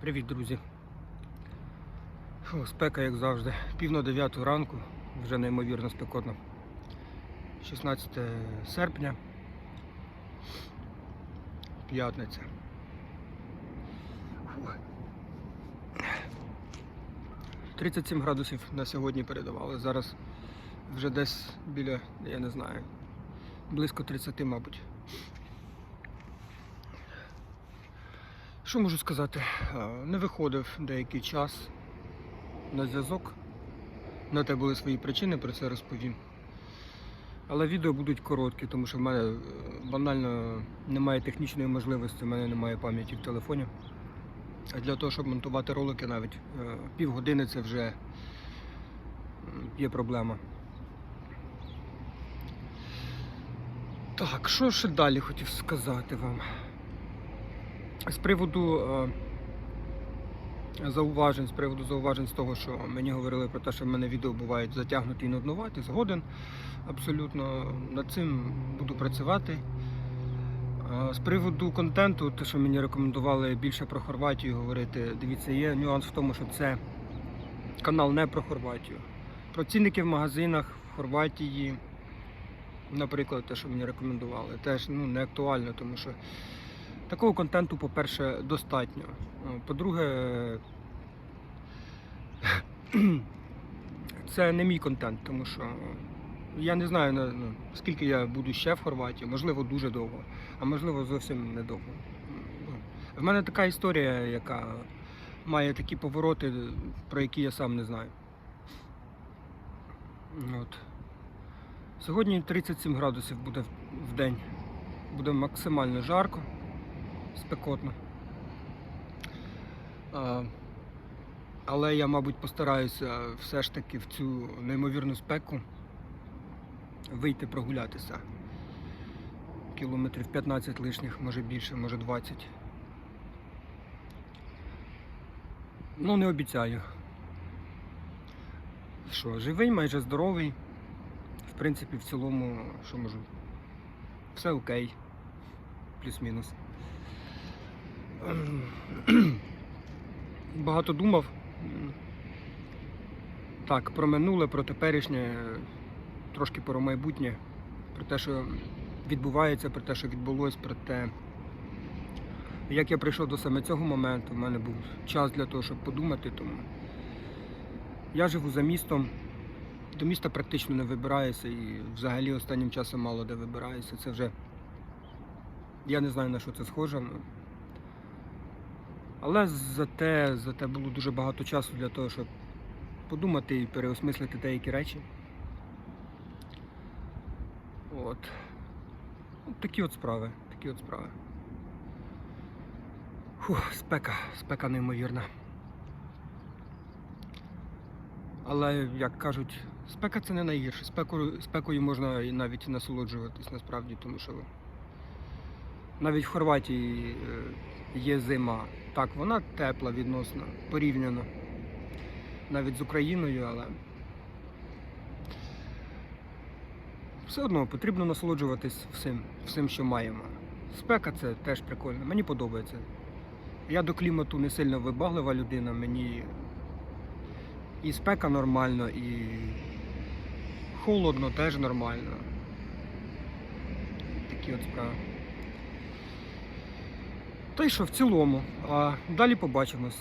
Привіт, друзі. Фу, спека, як завжди. Пів на дев'яту ранку, вже неймовірно спекотно. 16 серпня. П'ятниця. Фу. 37 градусів на сьогодні передавали. Зараз вже десь біля, я не знаю, близько 30, мабуть. Що можу сказати? Е, Не виходив деякий час на зв'язок. На те були свої причини, про це розповім. Але відео будуть короткі, тому що в мене е, банально немає технічної можливості, в мене немає пам'яті в телефоні. А для того, щоб монтувати ролики навіть е, півгодини це вже є проблема. Так, що ще далі хотів сказати вам? З приводу е, зауважень, з приводу зауважень з того, що мені говорили про те, що в мене відео бувають затягнуті і нуднуваті, згоден абсолютно над цим буду працювати. Е, З приводу контенту, те, що мені рекомендували більше про Хорватію говорити, дивіться, є нюанс в тому, що це канал не про Хорватію. Про цінники в магазинах в Хорватії, наприклад, те, що мені рекомендували, теж ну, не актуально, тому що Такого контенту, по-перше, достатньо. Е, По-друге, це не мій контент, тому що я не знаю, ну, скільки я буду ще в Хорватії, можливо, дуже довго, а можливо, зовсім недовго. Ну, В мене така історія, яка має такі повороти, про які я сам не знаю. От. Сьогодні 37 градусів буде в день. Буде максимально жарко спекотно. Але я, мабуть, постараюся все ж таки в цю неймовірну спеку вийти прогулятися. Кілометрів 15 лишніх, може більше, може 20. Ну, не обіцяю. Що, живий, майже здоровий. В принципі, в цілому, що можу. Все окей. Плюс-мінус. Багато думав. Так, про минуле, про теперішнє, трошки про майбутнє, про те, що відбувається, про те, що відбулось, про те, як я прийшов до саме цього моменту. У мене був час для того, щоб подумати. Тому я живу за містом. До міста практично не вибираюся і взагалі останнім часом мало де вибираюся. Це вже я не знаю на що це схоже. Але зате, зате було дуже багато часу для того, щоб подумати і переосмислити деякі речі. От. От такі от справи. Такі от справи. Фух, спека, спека неймовірна. Але, як кажуть, спека це не найгірше. Спекою, спекою можна і навіть насолоджуватись насправді, тому що навіть в Хорватії е, є зима. Так, вона тепла відносно, порівняно навіть з Україною, але все одно потрібно насолоджуватись всім, всім, що маємо. Спека це теж прикольно, мені подобається. Я до клімату не сильно вибаглива людина, мені і спека нормально, і холодно теж нормально. Такі от справи. Та й що в цілому. А далі побачимось.